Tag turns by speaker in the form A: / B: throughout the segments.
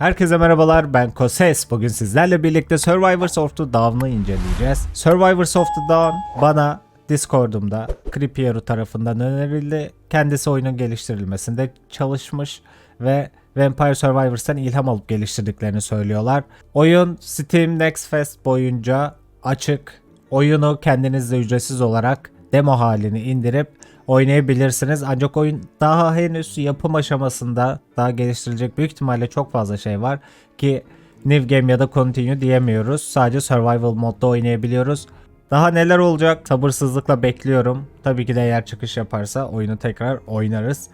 A: Herkese merhabalar ben Koses. Bugün sizlerle birlikte Survivors of the Dawn'ı inceleyeceğiz. Survivors of the Dawn bana Discord'umda Creepiero tarafından önerildi. Kendisi oyunun geliştirilmesinde çalışmış ve Vampire Survivors'tan ilham alıp geliştirdiklerini söylüyorlar. Oyun Steam Next Fest boyunca açık. Oyunu kendiniz de ücretsiz olarak demo halini indirip oynayabilirsiniz. Ancak oyun daha henüz yapım aşamasında daha geliştirilecek büyük ihtimalle çok fazla şey var ki New Game ya da Continue diyemiyoruz. Sadece Survival modda oynayabiliyoruz. Daha neler olacak sabırsızlıkla bekliyorum. Tabii ki de eğer çıkış yaparsa oyunu tekrar oynarız.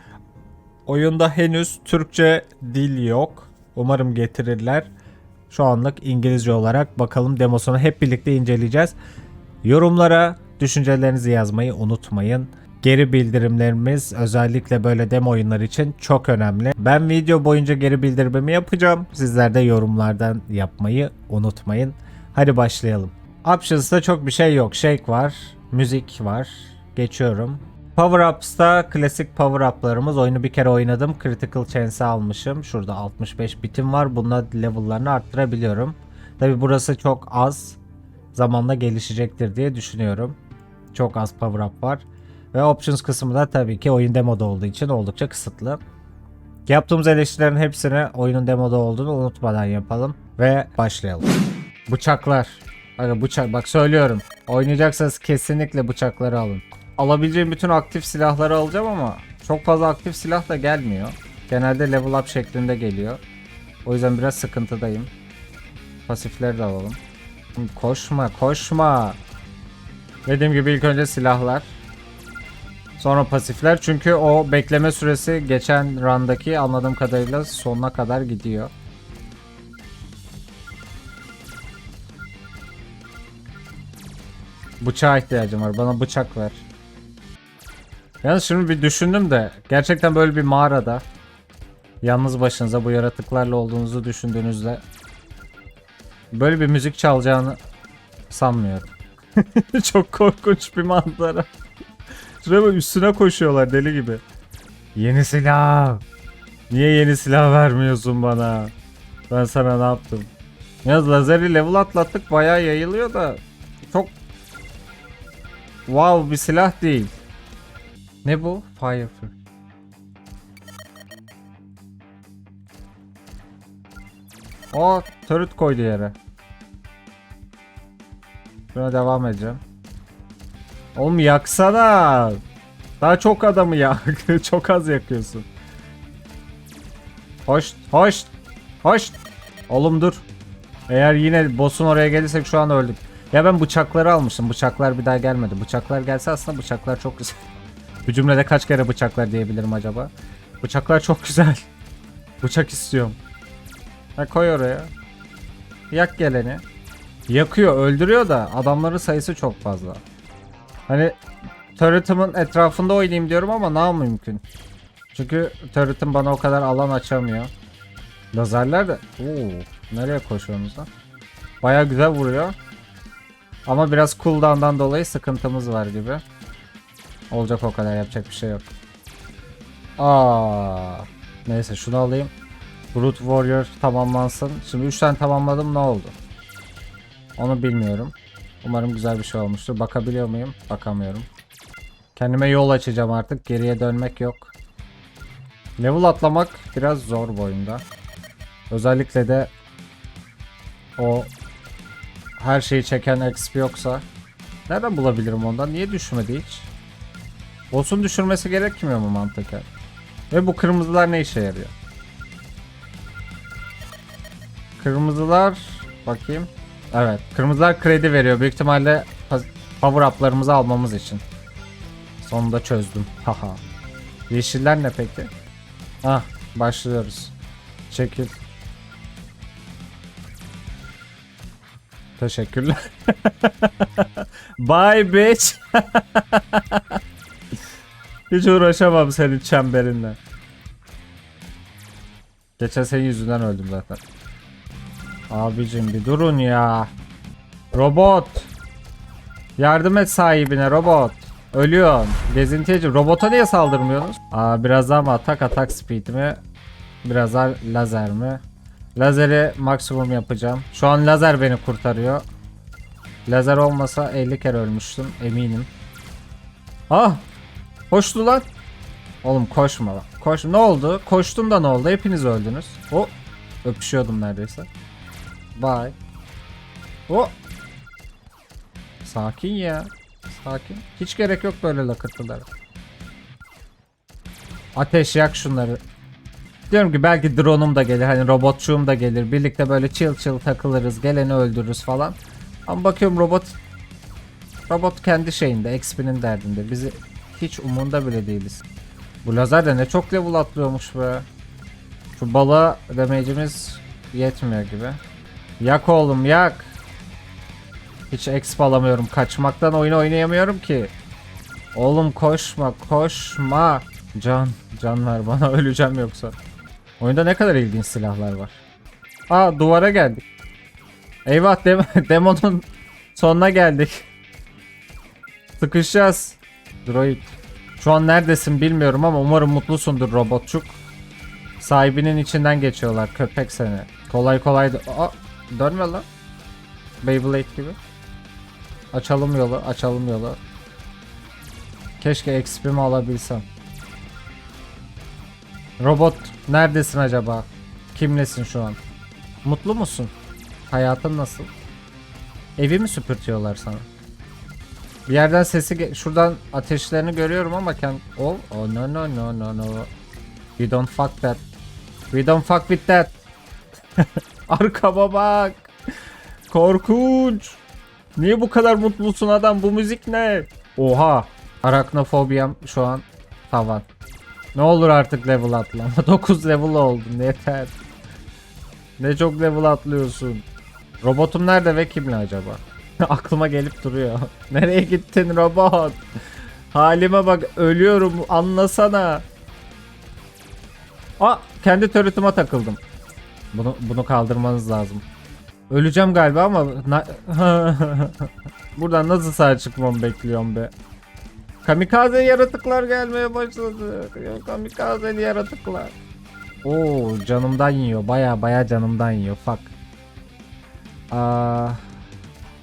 A: Oyunda henüz Türkçe dil yok. Umarım getirirler. Şu anlık İngilizce olarak bakalım demosunu hep birlikte inceleyeceğiz. Yorumlara düşüncelerinizi yazmayı unutmayın. Geri bildirimlerimiz özellikle böyle demo oyunlar için çok önemli. Ben video boyunca geri bildirimimi yapacağım. Sizler de yorumlardan yapmayı unutmayın. Hadi başlayalım. Options'ta çok bir şey yok. Shake var, müzik var. Geçiyorum. Power Ups'ta klasik power up'larımız. Oyunu bir kere oynadım. Critical Chance'i almışım. Şurada 65 bitim var. Bununla level'larını arttırabiliyorum. Tabi burası çok az. Zamanla gelişecektir diye düşünüyorum. Çok az power up var. Ve options kısmı da tabii ki oyun demoda olduğu için oldukça kısıtlı. Yaptığımız eleştirilerin hepsini oyunun demoda olduğunu unutmadan yapalım. Ve başlayalım. Bıçaklar. Bak bıçak bak söylüyorum. Oynayacaksanız kesinlikle bıçakları alın. Alabileceğim bütün aktif silahları alacağım ama çok fazla aktif silah da gelmiyor. Genelde level up şeklinde geliyor. O yüzden biraz sıkıntıdayım. Pasifleri de alalım. Koşma koşma. Dediğim gibi ilk önce silahlar. Sonra pasifler çünkü o bekleme süresi geçen rundaki anladığım kadarıyla sonuna kadar gidiyor. Bıçağa ihtiyacım var. Bana bıçak ver. Yalnız şimdi bir düşündüm de gerçekten böyle bir mağarada yalnız başınıza bu yaratıklarla olduğunuzu düşündüğünüzde böyle bir müzik çalacağını sanmıyorum. Çok korkunç bir manzara. Şuraya bak üstüne koşuyorlar deli gibi. Yeni silah. Niye yeni silah vermiyorsun bana? Ben sana ne yaptım? Yalnız lazeri level atlattık bayağı yayılıyor da çok wow bir silah değil. Ne bu? Firefly. O turret koydu yere. Buna devam edeceğim. Oğlum yaksana. Daha çok adamı yak. çok az yakıyorsun. Hoş, hoş, hoş. Oğlum dur. Eğer yine boss'un oraya gelirsek şu an öldük. Ya ben bıçakları almıştım. Bıçaklar bir daha gelmedi. Bıçaklar gelse aslında bıçaklar çok güzel. Bir cümlede kaç kere bıçaklar diyebilirim acaba? Bıçaklar çok güzel. Bıçak istiyorum. Ha koy oraya. Yak geleni. Yakıyor, öldürüyor da adamların sayısı çok fazla. Hani turret'ımın etrafında oynayayım diyorum ama ne mümkün. Çünkü turret'ım bana o kadar alan açamıyor. Lazerler de... Oo, nereye koşuyorsunuz lan? Baya güzel vuruyor. Ama biraz cooldown'dan dolayı sıkıntımız var gibi. Olacak o kadar yapacak bir şey yok. Aa, neyse şunu alayım. Brute Warrior tamamlansın. Şimdi 3 tane tamamladım ne oldu? Onu bilmiyorum. Umarım güzel bir şey olmuştur. Bakabiliyor muyum? Bakamıyorum. Kendime yol açacağım artık. Geriye dönmek yok. Level atlamak biraz zor bu oyunda. Özellikle de o her şeyi çeken XP yoksa nereden bulabilirim ondan? Niye düşmedi hiç? Boss'un düşürmesi gerekmiyor mu mantıken? Ve bu kırmızılar ne işe yarıyor? Kırmızılar bakayım. Evet. Kırmızılar kredi veriyor. Büyük ihtimalle power up'larımızı almamız için. Sonunda çözdüm. Haha. Yeşiller ne peki? Ah başlıyoruz. Çekil. Teşekkürler. Bye bitch. Hiç uğraşamam senin çemberinle. Geçen senin yüzünden öldüm zaten. Abicim bir durun ya. Robot. Yardım et sahibine robot. Ölüyorsun. Gezintici. Robota niye saldırmıyorsunuz? Aa, biraz daha mı atak atak speed mi? Biraz daha lazer mi? Lazeri maksimum yapacağım. Şu an lazer beni kurtarıyor. Lazer olmasa 50 kere ölmüştüm eminim. Ah! Koştu lan. Oğlum koşma lan. Koş. Ne oldu? Koştum da ne oldu? Hepiniz öldünüz. O öpüşüyordum neredeyse. Bye. O Sakin ya. Sakin. Hiç gerek yok böyle lakırtılara. Ateş yak şunları. Diyorum ki belki drone'um da gelir hani robotçuğum da gelir. Birlikte böyle chill chill takılırız. Geleni öldürürüz falan. Ama bakıyorum robot robot kendi şeyinde, XP'nin derdinde. Bizi hiç umunda bile değiliz. Bu lazer de ne çok level atlıyormuş be. Şu balığa damage'imiz yetmiyor gibi. Yak oğlum yak. Hiç exp alamıyorum. Kaçmaktan oyun oynayamıyorum ki. Oğlum koşma koşma. Can. Can ver bana öleceğim yoksa. Oyunda ne kadar ilginç silahlar var. Aa duvara geldik. Eyvah dem demonun sonuna geldik. Sıkışacağız. Droid. Şu an neredesin bilmiyorum ama umarım mutlusundur robotçuk. Sahibinin içinden geçiyorlar köpek seni. Kolay kolay da... Aa, dönme lan. Beyblade gibi. Açalım yolu, açalım yolu. Keşke XP'mi alabilsem. Robot neredesin acaba? Kimlesin şu an? Mutlu musun? Hayatın nasıl? Evi mi süpürtüyorlar sana? Bir yerden sesi şuradan ateşlerini görüyorum ama kend oh, oh no no no no no. We don't fuck that. We don't fuck with that. Arkama bak. Korkunç. Niye bu kadar mutlusun adam? Bu müzik ne? Oha. Araknofobiyam şu an tavan. Ne olur artık level atlama. 9 level oldun yeter. Ne çok level atlıyorsun. Robotum nerede ve kimle acaba? Aklıma gelip duruyor. Nereye gittin robot? Halime bak ölüyorum anlasana. Aa kendi turret'ıma takıldım. Bunu bunu kaldırmanız lazım. Öleceğim galiba ama buradan nasıl sağ çıkmamı bekliyorum be. Kamikaze yaratıklar gelmeye başladı. Kamikaze yaratıklar. Oo canımdan yiyor. Baya baya canımdan yiyor. Fuck. Aa,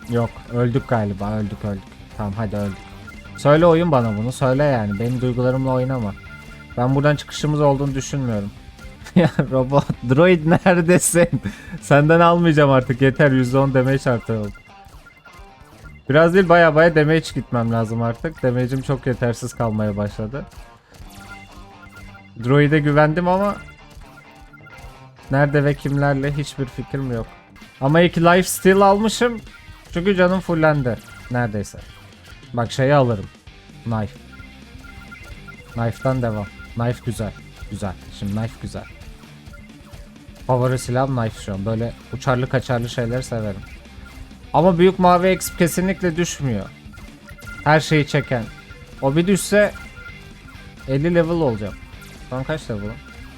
A: yok öldük galiba öldük öldük. Tamam hadi öldük. Söyle oyun bana bunu söyle yani. Benim duygularımla oynama. Ben buradan çıkışımız olduğunu düşünmüyorum. ya robot droid neredesin? Senden almayacağım artık yeter %10 damage artı oldu. Biraz değil baya baya damage gitmem lazım artık. Damage'im çok yetersiz kalmaya başladı. Droid'e güvendim ama nerede ve kimlerle hiçbir fikrim yok. Ama iki life steal almışım. Çünkü canım fullendi. Neredeyse. Bak şeyi alırım. Knife. Knife'dan devam. Knife güzel. Güzel. Şimdi knife güzel. Favori silahım knife şu an. Böyle uçarlı kaçarlı şeyleri severim. Ama büyük mavi exp kesinlikle düşmüyor. Her şeyi çeken. O bir düşse 50 level olacağım. An kaç level'ım?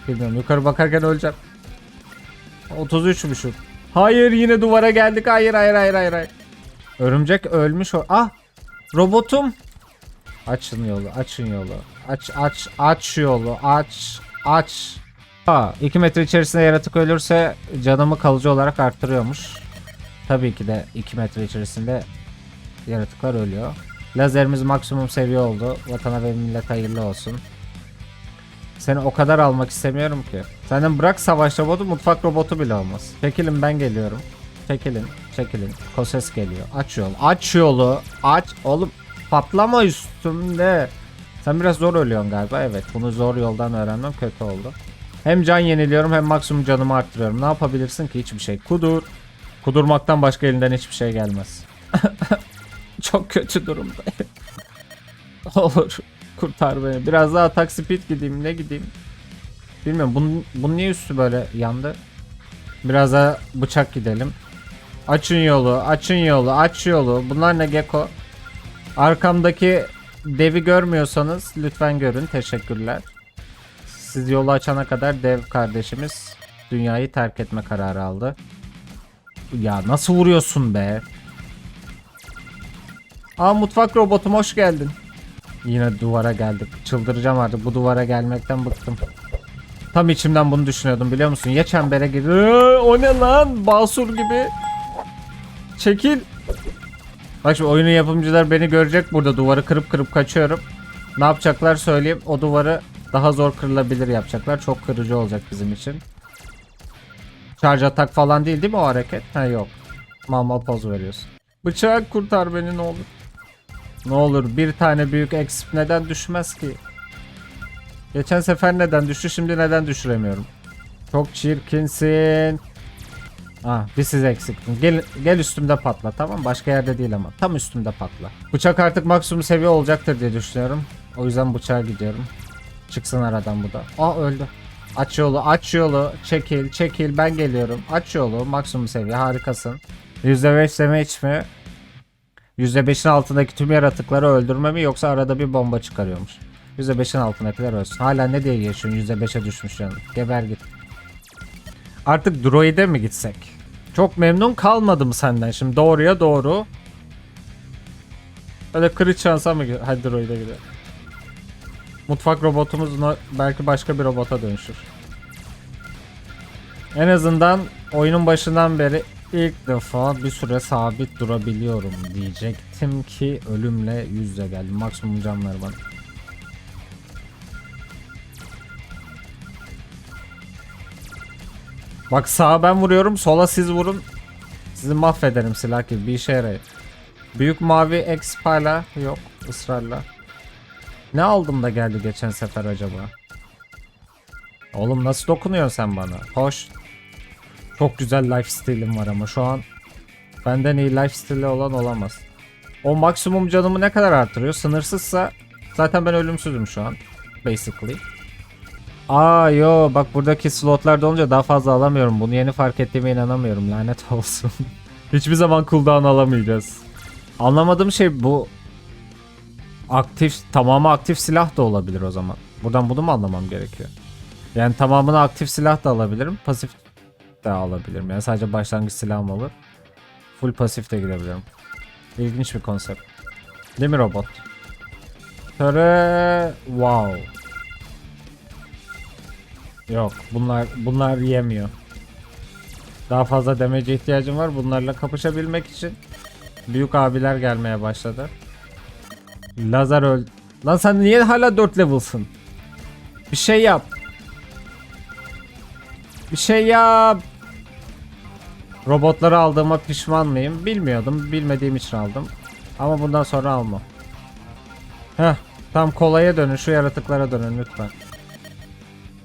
A: Bilmiyorum. Yukarı bakarken öleceğim. 33'müşüm. Hayır yine duvara geldik. Hayır hayır hayır hayır. hayır. Örümcek ölmüş o. Ah! Robotum. Açın yolu, açın yolu. Aç aç aç yolu. Aç aç. Ha, 2 metre içerisinde yaratık ölürse canımı kalıcı olarak arttırıyormuş. Tabii ki de 2 metre içerisinde yaratıklar ölüyor. Lazerimiz maksimum seviye oldu. Vatana ve millet hayırlı olsun. Seni o kadar almak istemiyorum ki. Senden bırak savaş robotu mutfak robotu bile olmaz. Çekilin ben geliyorum. Çekilin. Çekilin. Koses geliyor. Aç yolu. Aç yolu. Aç. Oğlum patlama üstümde. Sen biraz zor ölüyorsun galiba. Evet. Bunu zor yoldan öğrenmem kötü oldu. Hem can yeniliyorum hem maksimum canımı arttırıyorum. Ne yapabilirsin ki? Hiçbir şey. Kudur. Kudurmaktan başka elinden hiçbir şey gelmez. Çok kötü durumdayım. Olur. Kurtar beni. Biraz daha atak speed gideyim. Ne gideyim? Bilmiyorum. Bunun, bunun niye üstü böyle yandı? Biraz daha bıçak gidelim. Açın yolu. Açın yolu. Aç yolu. Bunlar ne Gecko? Arkamdaki devi görmüyorsanız lütfen görün. Teşekkürler. Siz yolu açana kadar dev kardeşimiz dünyayı terk etme kararı aldı. Ya nasıl vuruyorsun be? Aa mutfak robotum hoş geldin. Yine duvara geldik. Çıldıracağım artık. Bu duvara gelmekten bıktım. Tam içimden bunu düşünüyordum biliyor musun? Ya çembere gir. Ee, O ne lan? Basur gibi. Çekil. Bak şimdi oyunun yapımcılar beni görecek burada duvarı kırıp kırıp kaçıyorum. Ne yapacaklar söyleyeyim. O duvarı daha zor kırılabilir yapacaklar. Çok kırıcı olacak bizim için. Charge atak falan değil değil mi o hareket? Ha yok. Mal poz veriyorsun. Bıçak kurtar beni ne olur. Ne olur bir tane büyük exp neden düşmez ki? Geçen sefer neden düştü şimdi neden düşüremiyorum? Çok çirkinsin. Ah bir siz eksiktin. Gel, gel üstümde patla tamam Başka yerde değil ama. Tam üstümde patla. Bıçak artık maksimum seviye olacaktır diye düşünüyorum. O yüzden bıçağa gidiyorum. Çıksın aradan bu da. Aa öldü. Aç yolu aç yolu. Çekil çekil ben geliyorum. Aç yolu maksimum seviye harikasın. %5 damage mi? %5'in altındaki tüm yaratıkları öldürme mi yoksa arada bir bomba çıkarıyormuş. %5'in altındakiler ölsün. Hala ne diye geçiyorsun %5'e düşmüş canım. Geber git. Artık droid'e mi gitsek? Çok memnun kalmadım senden şimdi doğruya doğru. Böyle kırıç şansa mı? Hadi droid'e gidelim. Mutfak robotumuz belki başka bir robota dönüşür. En azından oyunun başından beri ilk defa bir süre sabit durabiliyorum diyecektim ki ölümle yüz yüze geldim. Maksimum can ver bana. Bak sağa ben vuruyorum sola siz vurun. Sizi mahvederim silah gibi bir işe yarayın. Büyük mavi exp hala yok ısrarla. Ne aldım da geldi geçen sefer acaba? Oğlum nasıl dokunuyorsun sen bana? Hoş. Çok güzel lifesteal'im var ama şu an benden iyi lifesteal'i olan olamaz. O maksimum canımı ne kadar artırıyor? Sınırsızsa zaten ben ölümsüzüm şu an. Basically. Aa yo bak buradaki slotlarda olunca daha fazla alamıyorum. Bunu yeni fark ettiğime inanamıyorum. Lanet olsun. Hiçbir zaman cooldown alamayacağız. Anlamadığım şey bu aktif tamamı aktif silah da olabilir o zaman. Buradan bunu mu anlamam gerekiyor? Yani tamamını aktif silah da alabilirim. Pasif de alabilirim. Yani sadece başlangıç silahım olur. Full pasif de gidebilirim. İlginç bir konsept. Değil mi robot? Töre wow. Yok bunlar bunlar yemiyor. Daha fazla demece ihtiyacım var. Bunlarla kapışabilmek için büyük abiler gelmeye başladı. Lazar öl. Lan sen niye hala 4 level'sın? Bir şey yap. Bir şey yap. Robotları aldığıma pişman mıyım? Bilmiyordum. Bilmediğim için aldım. Ama bundan sonra almam. Heh. Tam kolaya dönün. Şu yaratıklara dönün lütfen.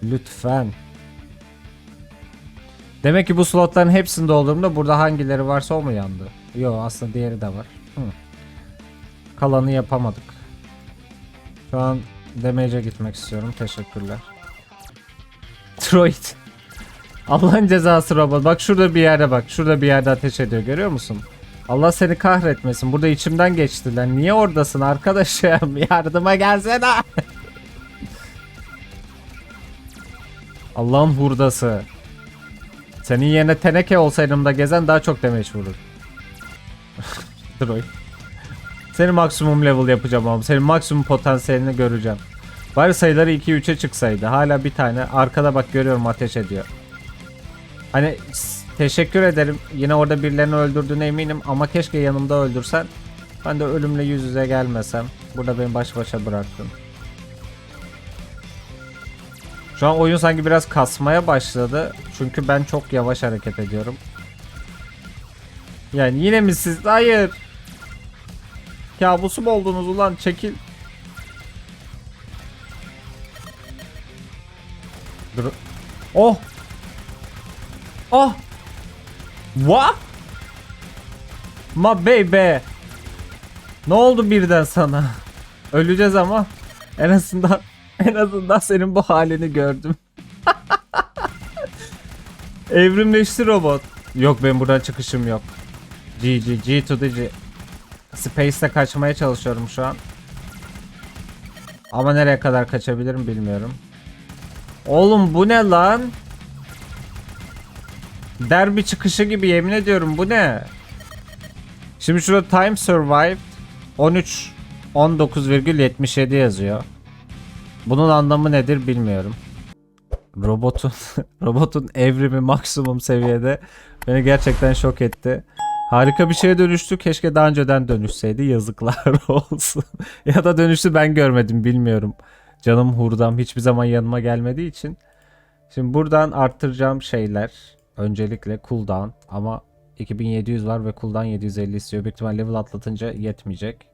A: Lütfen. Demek ki bu slotların hepsini doldurduğumda burada hangileri varsa o mu yandı? Yo aslında diğeri de var. Hı. Kalanı yapamadık. Şu an damage'e gitmek istiyorum. Teşekkürler. Troid. Allah'ın cezası robot. Bak şurada bir yerde bak. Şurada bir yerde ateş ediyor. Görüyor musun? Allah seni kahretmesin. Burada içimden geçtiler. Niye oradasın arkadaşım? Yardıma gelsene. Allah'ın hurdası. Senin yerine teneke olsaydım da gezen daha çok damage vurur. Droid. Seni maksimum level yapacağım ama senin maksimum potansiyelini göreceğim. Bari sayıları 2-3'e çıksaydı. Hala bir tane. Arkada bak görüyorum ateş ediyor. Hani teşekkür ederim. Yine orada birilerini öldürdüğüne eminim ama keşke yanımda öldürsen. Ben de ölümle yüz yüze gelmesem. Burada beni baş başa bıraktın. Şu an oyun sanki biraz kasmaya başladı. Çünkü ben çok yavaş hareket ediyorum. Yani yine mi siz? Hayır. Kabusum oldunuz ulan çekil. Dur. Oh. Oh. What? Ma baby. Ne oldu birden sana? Öleceğiz ama en azından en azından senin bu halini gördüm. Evrimleşti robot. Yok benim buradan çıkışım yok. G G G to the G. Space'te kaçmaya çalışıyorum şu an. Ama nereye kadar kaçabilirim bilmiyorum. Oğlum bu ne lan? Derbi çıkışı gibi yemin ediyorum bu ne? Şimdi şurada time survived 13 19,77 yazıyor. Bunun anlamı nedir bilmiyorum. robotun robotun evrimi maksimum seviyede beni gerçekten şok etti. Harika bir şeye dönüştü. Keşke daha önceden dönüşseydi. Yazıklar olsun. ya da dönüştü ben görmedim bilmiyorum. Canım hurdam hiçbir zaman yanıma gelmediği için. Şimdi buradan arttıracağım şeyler. Öncelikle cooldown ama 2700 var ve cooldown 750 istiyor. Büyük ihtimal level atlatınca yetmeyecek.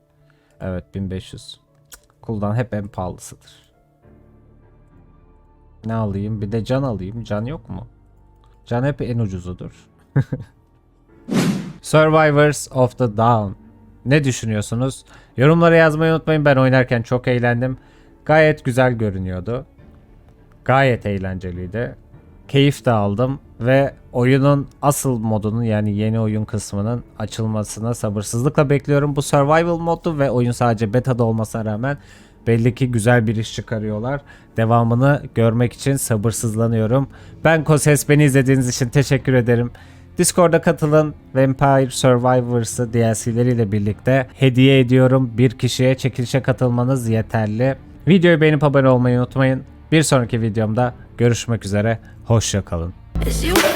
A: Evet 1500. Cooldown hep en pahalısıdır. Ne alayım? Bir de can alayım. Can yok mu? Can hep en ucuzudur. Survivors of the Dawn. Ne düşünüyorsunuz? Yorumlara yazmayı unutmayın. Ben oynarken çok eğlendim. Gayet güzel görünüyordu. Gayet eğlenceliydi. Keyif de aldım ve oyunun asıl modunun yani yeni oyun kısmının açılmasına sabırsızlıkla bekliyorum. Bu survival modu ve oyun sadece beta'da olmasına rağmen belli ki güzel bir iş çıkarıyorlar. Devamını görmek için sabırsızlanıyorum. Ben Koses beni izlediğiniz için teşekkür ederim. Discord'a katılın. Vampire Survivors'ı DLC'leriyle birlikte hediye ediyorum. Bir kişiye çekilişe katılmanız yeterli. Videoyu beğenip abone olmayı unutmayın. Bir sonraki videomda görüşmek üzere. Hoşça kalın.
B: It's you